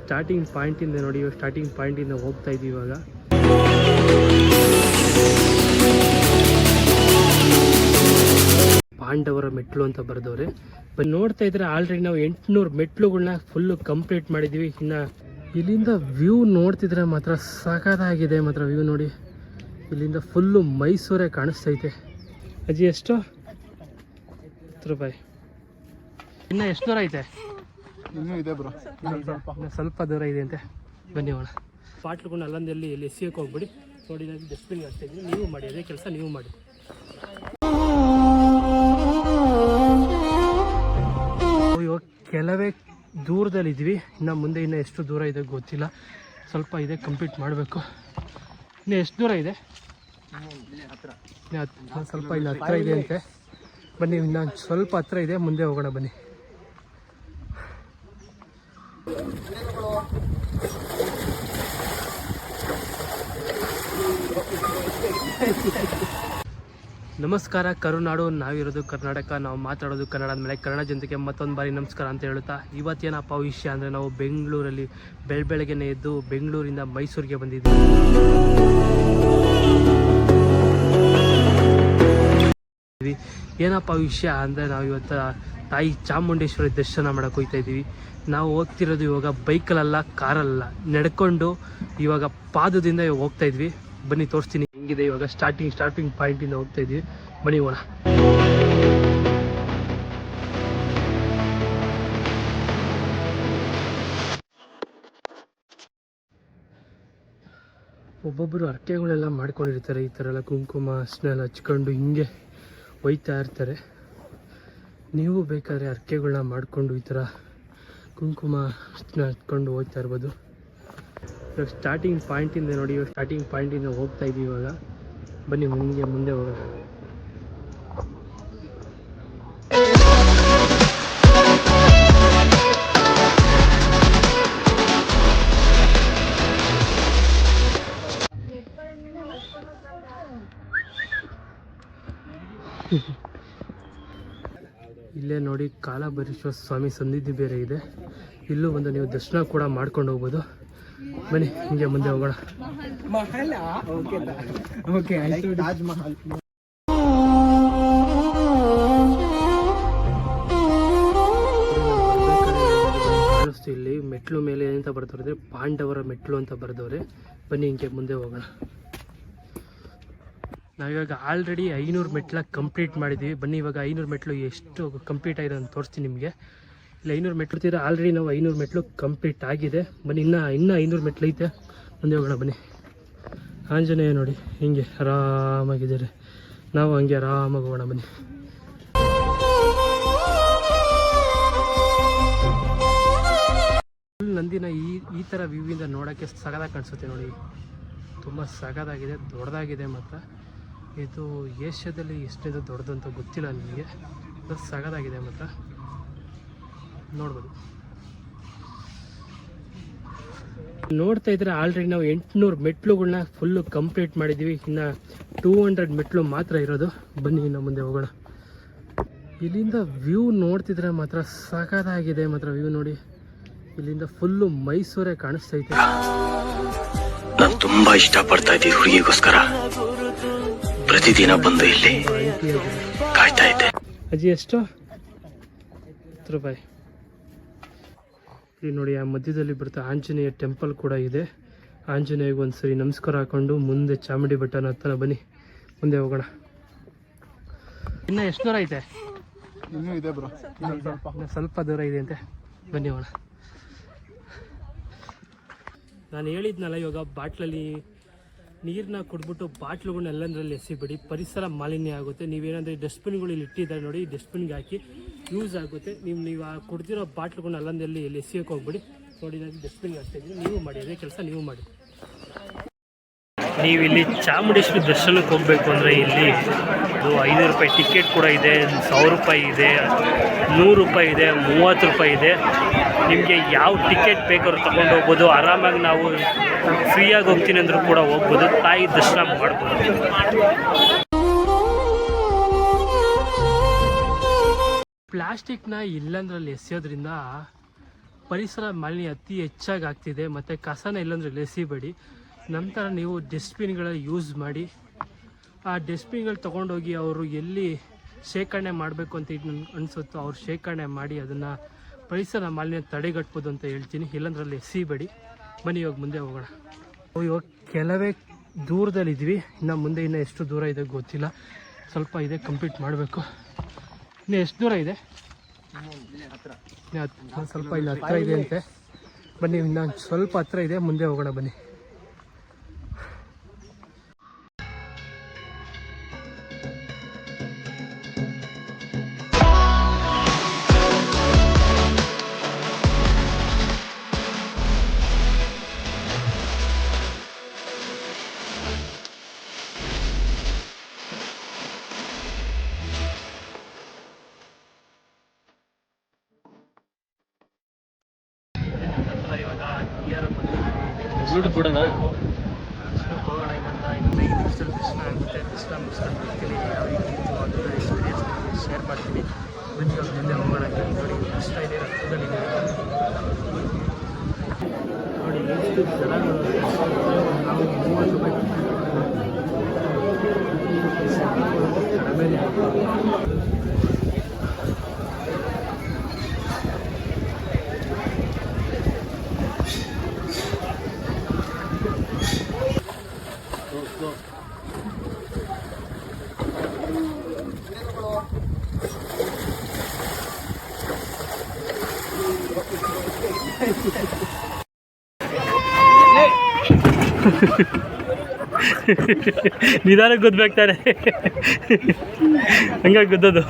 Starting ಪಾಯಿಂಟಿಂದ ನೋಡಿ, ಇವಾಗ starting ಪಾಯಿಂಟಿಂದ ಹೋಗ್ತಾ ಇದ್ದೀವಿ ಇವಾಗ. ಪಾಂಡವರ ಮೆಟ್ಲು ಅಂತ ಬರೆದವ್ರೆ. ಬಟ್ ನೋಡ್ತಾ ಇದ್ರೆ ಆಲ್ರೆಡಿ ನಾವು ಎಂಟುನೂರು ಮೆಟ್ಲುಗಳನ್ನ ಫುಲ್ಲು ಕಂಪ್ಲೀಟ್ ಮಾಡಿದ್ದೀವಿ. ಇನ್ನು ಇಲ್ಲಿಂದ ವ್ಯೂ ನೋಡ್ತಿದ್ರೆ ಮಾತ್ರ ಸಖತ್ತಾಗಿದೆ ಮಾತ್ರ ವ್ಯೂ ನೋಡಿ. ಇಲ್ಲಿಂದ ಫುಲ್ಲು ಮೈಸೂರೇ ಕಾಣಿಸ್ತೈತೆ ಅಜ್ಜಿ, ಎಷ್ಟು? ಹತ್ತು ರೂಪಾಯಿ. ಇನ್ನು ಎಷ್ಟು ದೂರ ಐತೆ? ಇನ್ನೂ ಇದೆ ಬ್ರೋ. ಸ್ವಲ್ಪ ದೂರ ಇದೆ ಅಂತೆ. ಬನ್ನಿ ಹೋಣ ಕೊಂಡು ಅಲ್ಲೊಂದಲ್ಲಿ ಎಲ್ಲಿ ಎಸಿಯಕ್ಕೆ ಹೋಗ್ಬಿಡಿ. ನೋಡಿ, ನಾನು ಡಸ್ಟ್ಬಿನ್ ಇದ್ದೀನಿ. ನೀವು ಮಾಡಿ, ಅದೇ ಕೆಲಸ ನೀವು ಮಾಡಿ. ಇವಾಗ ಕೆಲವೇ ದೂರದಲ್ಲಿ ಇದ್ವಿ ಇನ್ನು ಮುಂದೆ ಇನ್ನು ಎಷ್ಟು ದೂರ ಇದೆ ಗೊತ್ತಿಲ್ಲ. ಸ್ವಲ್ಪ ಇದೆ ಕಂಪ್ಲೀಟ್ ಮಾಡಬೇಕು. ಇನ್ನು ಎಷ್ಟು ದೂರ ಇದೆ? ಸ್ವಲ್ಪ ಇಲ್ಲಿ ಹತ್ರ ಇದೆ ಅಂತೆ. ಬನ್ನಿ, ಇನ್ನು ಸ್ವಲ್ಪ ಹತ್ರ ಇದೆ. ಮುಂದೆ ಹೋಗೋಣ, ಬನ್ನಿ. ನಮಸ್ಕಾರ, ಕರುನಾಡು. ನಾವಿರೋದು ಕರ್ನಾಟಕ. ನಾವು ಮಾತಾಡೋದು ಕನ್ನಡ ಮೇಲೆ ಕನ್ನಡ ಜನತೆಗೆ ಮತ್ತೊಂದು ಬಾರಿ ನಮಸ್ಕಾರ ಅಂತ ಹೇಳುತ್ತಾ ಇವತ್ತೇನಪ್ಪ ವಿಷಯ ಅಂದರೆ ನಾವು ಬೆಂಗಳೂರಲ್ಲಿ ಬೆಳ ಬೆಳಗ್ಗೆನೇ ಎದ್ದು ಬೆಂಗಳೂರಿಂದ ಮೈಸೂರಿಗೆ ಬಂದಿದ್ದೀವಿ. ಏನಪ್ಪ ವಿಷಯ ಅಂದರೆ ನಾವು ಇವತ್ತು ತಾಯಿ ಚಾಮುಂಡೇಶ್ವರಿ ದರ್ಶನ ಮಾಡೋಕೆ ಹೋಗ್ತಾ ಇದ್ದೀವಿ. ನಾವು ಹೋಗ್ತಿರೋದು ಇವಾಗ ಬೈಕಲ್ಲ, ಕಾರಲ್ಲ. ನಡ್ಕೊಂಡು ಇವಾಗ ಪಾದದಿಂದ ಹೋಗ್ತಾ ಇದ್ವಿ. ಬನ್ನಿ, ತೋರಿಸ್ತೀನಿ. ಹೆಂಗಿದೆ ಇವಾಗ ಸ್ಟಾರ್ಟಿಂಗ್ ಸ್ಟಾರ್ಟಿಂಗ್ ಪಾಯಿಂಟಿಂದ ಹೋಗ್ತಾ ಇದ್ವಿ. ಬನ್ನಿ ಹೋಣ ಒಬ್ಬೊಬ್ಬರು ಅರ್ಕೆಗಳೆಲ್ಲ ಮಾಡ್ಕೊಂಡಿರ್ತಾರೆ, ಈ ಥರ ಎಲ್ಲ ಕುಂಕುಮ ಅರ್ಶಿನ ಎಲ್ಲ ಹಚ್ಕೊಂಡು ಹಿಂಗೆ ಒಯ್ತಾ ಇರ್ತಾರೆ. ನೀವು ಬೇಕಾದ್ರೆ ಅರ್ಕೆಗಳನ್ನ ಮಾಡಿಕೊಂಡು ಈ ಥರ ಕುಂಕುಮ ಅರ್ಶಿನ ಹಚ್ಕೊಂಡು ಹೋಗ್ತಾ ಇರ್ಬೋದು. ಇವಾಗ ಸ್ಟಾರ್ಟಿಂಗ್ ಪಾಯಿಂಟಿಂದ ನೋಡಿ, ಇವಾಗ ಸ್ಟಾರ್ಟಿಂಗ್ ಪಾಯಿಂಟಿಂದ ಹೋಗ್ತಾ ಇದ್ದೀವಿ ಇವಾಗ. ಬನ್ನಿ ಮುಂದೆ ಮುಂದೆ ಹೋಗೋಣ. ಇಲ್ಲೇ ನೋಡಿ ಕಾಲಭೈರೇಶ್ವರ ಸ್ವಾಮಿ ಸನ್ನಿಧಿ ಬೇರೆ ಇದೆ. ಇಲ್ಲೂ ಒಂದು ನೀವು ದರ್ಶನ ಕೂಡ ಮಾಡ್ಕೊಂಡು ಹೋಗ್ಬೋದು. ಬನ್ನಿ ಹಿಂಗೆ ಮುಂದೆ ಹೋಗೋಣ. ಓಕೆ ತಾಜ್ ಮಹಲ್ ಕಾಣಿಸ್ತು ಇಲ್ಲಿ ಮೆಟ್ಲು ಮೇಲೆ ಏನಂತ ಬರ್ದವ್ರೆ ಪಾಂಡವರ ಮೆಟ್ಲು ಅಂತ ಬರೆದವ್ರೆ. ಬನ್ನಿ ಹಿಂಗೆ ಮುಂದೆ ಹೋಗೋಣ. ನಾವಿವಾಗ ಆಲ್ರೆಡಿ ಐನೂರು ಮೆಟ್ಲ ಕಂಪ್ಲೀಟ್ ಮಾಡಿದ್ದೀವಿ ಬನ್ನಿ ಇವಾಗ ಐನೂರು ಮೆಟ್ಲು ಎಷ್ಟು ಕಂಪ್ಲೀಟ್ ಆಗಿದೆ ಅಂತ ತೋರಿಸ್ತೀನಿ ನಿಮಗೆ. ಇಲ್ಲಿ, ಐನೂರು ಮೆಟ್ಲು ತೀರ ಆಲ್ರೆಡಿ ನಾವು ಐನೂರು ಮೆಟ್ಲು ಕಂಪ್ಲೀಟ್ ಆಗಿದೆ. ಬನ್ನಿ, ಇನ್ನೂ ಇನ್ನೂ ಐನೂರು ಮೆಟ್ಲು ಐತೆ. ಮುಂದೆ ಹೋಗೋಣ, ಬನ್ನಿ. ಆಂಜನೇಯ ನೋಡಿ, ಹಿಂಗೆ ಆರಾಮಾಗಿದ್ದಾರೆ. ನಾವು ಹಂಗೆ ಆರಾಮಾಗಿ ಹೋಗೋಣ, ಬನ್ನಿ. ನಂದಿನ ಈ ಈ ಥರ ವ್ಯೂವಿಂದ ನೋಡೋಕ್ಕೆ ಸಗದಾಗಿ ಕಾಣಿಸುತ್ತೆ ನೋಡಿ. ತುಂಬ ಸಗದಾಗಿದೆ, ದೊಡ್ಡದಾಗಿದೆ ಮಾತ್ರ. ಇದು ಏಷ್ಯಾದಲ್ಲಿ ಎಷ್ಟಿದೆ ದೊಡ್ಡದು ಅಂತ ಗೊತ್ತಿಲ್ಲ ಅದು ಸಗದಾಗಿದೆ ಮಾತ್ರ. ನೋಡ್ಬೋದು. ನೋಡ್ತಾ ಇದ್ರೆ ಆಲ್ರೆಡಿ ನಾವು ಎಂಟುನೂರು ಮೆಟ್ಲುಗಳನ್ನ ಫುಲ್ಲು ಕಂಪ್ಲೀಟ್ ಮಾಡಿದ್ದೀವಿ. ಇನ್ನು ಟೂ ಹಂಡ್ರೆಡ್ ಮೆಟ್ಲು ಮಾತ್ರ ಇರೋದು. ಬನ್ನಿ ಇನ್ನು ಮುಂದೆ ಹೋಗೋಣ. ಇಲ್ಲಿಂದ ವ್ಯೂ ನೋಡ್ತಿದ್ರೆ ಮಾತ್ರ ಸಖತ್ತಾಗಿದೆ ಮಾತ್ರ ವ್ಯೂ ನೋಡಿ. ಇಲ್ಲಿಂದ ಫುಲ್ಲು ಮೈಸೂರೇ ಕಾಣಿಸ್ತೈತೆ ನಾನು ತುಂಬಾ ಇಷ್ಟಪಡ್ತಾ ಇದ್ದೀವಿ ಹುಡುಗಿಗೋಸ್ಕರ. ಪ್ರತಿದಿನ ಬಂದು ಇಲ್ಲಿ ಕಾಯ್ತಾ ಇದ್ದೆ. ಅಜ್ಜಿ ಎಷ್ಟು? ಹತ್ತು ರೂಪಾಯಿ. ಇಲ್ಲಿ ನೋಡಿ ಆ ಮಧ್ಯದಲ್ಲಿ ಬರುತ್ತೆ ಆಂಜನೇಯ ಟೆಂಪಲ್ ಕೂಡ ಇದೆ. ಆಂಜನೇಯಗೆ ಒಂದ್ಸರಿ ನಮಸ್ಕಾರ ಹಾಕೊಂಡು ಮುಂದೆ ಚಾಮುಂಡಿ ಬೆಟ್ಟನ ಹತ್ತನ ಬನ್ನಿ. ಮುಂದೆ ಹೋಗೋಣ. ಇನ್ನ ಎಷ್ಟು ದೂರ ಐತೆ? ಇನ್ನೂ ಇದೆ ಬ್ರೋ. ಇನ್ನು ಸ್ವಲ್ಪ. ದೂರ ಇದೆ ಅಂತೆ. ಬನ್ನಿ ಹೋಗೋಣ. ನಾನು ಹೇಳಿದ್ನಲ್ಲ ಇವಾಗ ಬಾಟ್ಲಲ್ಲಿ ನೀರನ್ನ ಕೊಟ್ಬಿಟ್ಟು ಬಾಟ್ಲುಗಳನ್ನ ಎಲ್ಲಂದ್ರಲ್ಲಿ ಎಸಿಬಿಡಿ ಪರಿಸರ ಮಾಲಿನ್ಯ ಆಗುತ್ತೆ. ನೀವೇನಾದರೂ ಡಸ್ಟ್ಬಿನ್ಗಳು ಇಲ್ಲಿ ಇಟ್ಟಿದ್ದಾರೆ ನೋಡಿ ಡಸ್ಟ್ಬಿನ್ಗೆ ಹಾಕಿ ಯೂಸ್ ಆಗುತ್ತೆ. ನೀವು ನೀವು ಕುಡ್ದಿರೋ ಬಾಟ್ಲ್ಗಳನ್ನ ಅಲ್ಲೊಂದಲ್ಲಿ ಎಲ್ಲಿ ಎಸಿಯಕ್ಕೆ ಹೋಗ್ಬಿಡಿ. ನೋಡಿ ನಾನು ಡಸ್ಟ್ಬಿನ್ ಹಾಕ್ತಾ ನೀವು ಮಾಡಿ, ಅದೇ ಕೆಲಸ ನೀವು ಮಾಡಿ. ನೀವು ಇಲ್ಲಿ ಚಾಮುಂಡೇಶ್ವರಿ ದರ್ಶನಕ್ಕೆ ಹೋಗಬೇಕು ಅಂದರೆ ಇಲ್ಲಿ ಐನೂರು ರೂಪಾಯಿ ಟಿಕೆಟ್ ಕೂಡ ಇದೆ, ಸಾವಿರ ರೂಪಾಯಿ ಇದೆ, ನೂರು ರೂಪಾಯಿ ಇದೆ, ಮೂವತ್ತು ರೂಪಾಯಿ ಇದೆ. ನಿಮಗೆ ಯಾವ ಟಿಕೆಟ್ ಬೇಕಾದ್ರೂ ತೊಗೊಂಡು ಹೋಗ್ಬೋದು. ಆರಾಮಾಗಿ ನಾವು ಫ್ರೀಯಾಗಿ ಹೋಗ್ತೀನಿ ಅಂದರೂ ಕೂಡ ಹೋಗ್ಬೋದು. ತಾಯಿ ದರ್ಶನ ಮಾಡ್ಬೋದು. ಪ್ಲಾಸ್ಟಿಕ್ನ ಇಲ್ಲಂದ್ರಲ್ಲಿ ಎಸೆಯೋದ್ರಿಂದ ಪರಿಸರ ಮಾಲಿನ್ಯ ಅತಿ ಹೆಚ್ಚಾಗಿ ಆಗ್ತಿದೆ, ಮತ್ತು ಕಸನ ಇಲ್ಲಂದ್ರಲ್ಲಿ ಎಸಿಬೇಡಿ ನಂತರ ನೀವು ಡಸ್ಟ್ಬಿನ್ಗಳ ಯೂಸ್ ಮಾಡಿ. ಆ ಡಸ್ಟ್ಬಿನ್ಗಳು ತೊಗೊಂಡೋಗಿ ಅವರು ಎಲ್ಲಿ ಶೇಖರಣೆ ಮಾಡಬೇಕು ಅಂತ ಇದು ಅನಿಸುತ್ತೋ ಅವ್ರು ಶೇಖರಣೆ ಮಾಡಿ ಅದನ್ನು ಪರಿಸರ ಮಾಲಿನ್ಯ ತಡೆಗಟ್ಬೋದು ಅಂತ ಹೇಳ್ತೀನಿ. ಇಲ್ಲಂದ್ರಲ್ಲಿ ಎಸಿಬೇಡಿ ಬನ್ನಿ, ಇವಾಗ ಮುಂದೆ ಹೋಗೋಣ. ಇವಾಗ ಕೆಲವೇ ದೂರದಲ್ಲಿದ್ವಿ. ಇನ್ನು ಮುಂದೆ ಇನ್ನು ಎಷ್ಟು ದೂರ ಇದೆ ಗೊತ್ತಿಲ್ಲ. ಸ್ವಲ್ಪ ಇದೆ, ಕಂಪ್ಲೀಟ್ ಮಾಡಬೇಕು. ಇನ್ನು ಎಷ್ಟು ದೂರ ಇದೆ? ಸ್ವಲ್ಪ ಇಲ್ಲಿ, ಹತ್ರ ಇದೆ ಅಂತೆ. ಬನ್ನಿ ನಾನು ಸ್ವಲ್ಪ ಹತ್ರ ಇದೆ. ಮುಂದೆ ಹೋಗೋಣ, ಬನ್ನಿ. ಹೋಗೋಣ ಇನ್ನೊಂದು ಇನ್ನೊಂದು ಐದು ನಿಮಿಷದಲ್ಲಿ ದರ್ಶನ ಯಾವ ರೀತಿ ಎಕ್ಸ್ಪೀರಿಯನ್ಸ್ ಶೇರ್ ಮಾಡ್ತೀನಿ ಬನ್ನಿ ಇವಾಗ ಮುಂದೆ ಹೋಗೋಣ ನೋಡಿ ದರ್ಶನ ಇದೆ ರಕ್ತದಲ್ಲಿ ನೋಡಿ ಎಷ್ಟು ಜನಗಳು ನಾವು ಮೂವತ್ತು ನಿಧಾನಕ್ಕೆ ಗುದ್ದಬೇಕಾರೆ ಹಂಗಾಗಿ ಗುದ್ದೋದು